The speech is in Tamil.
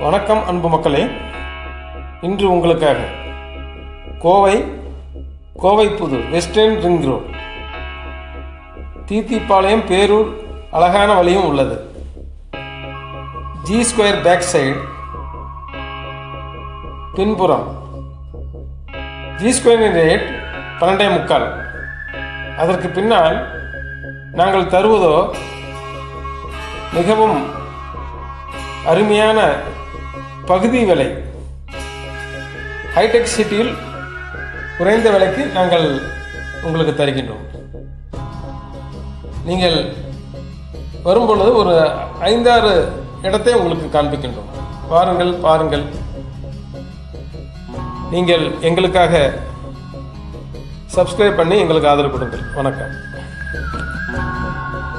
வணக்கம் அன்பு மக்களே. இன்று உங்களுக்காக கோவை கோவை புது western ring road Theethipalayam Perur அழகான வழியும் உள்ளது. ஜி ஸ்கொயர் பேக் சைடு பின்புறம் ஜி ஸ்கொயரின் ரேட் பன்னெண்டே முக்கால். அதற்கு பின்னால் நாங்கள் தருவதோ மிகவும் அருமையான பகுதி விலை ஹைடெக் சிட்டியில் குறைந்த விலைக்கு நாங்கள் உங்களுக்கு தருகின்றோம். நீங்கள் வரும்பொழுது ஒரு ஐந்தாறு இடத்தை உங்களுக்கு காண்பிக்கின்றோம். வாருங்கள் பாருங்கள். நீங்கள் எங்களுக்காக சப்ஸ்கிரைப் பண்ணி எங்களுக்கு ஆதரவு கொடுங்கள். வணக்கம். Thank you.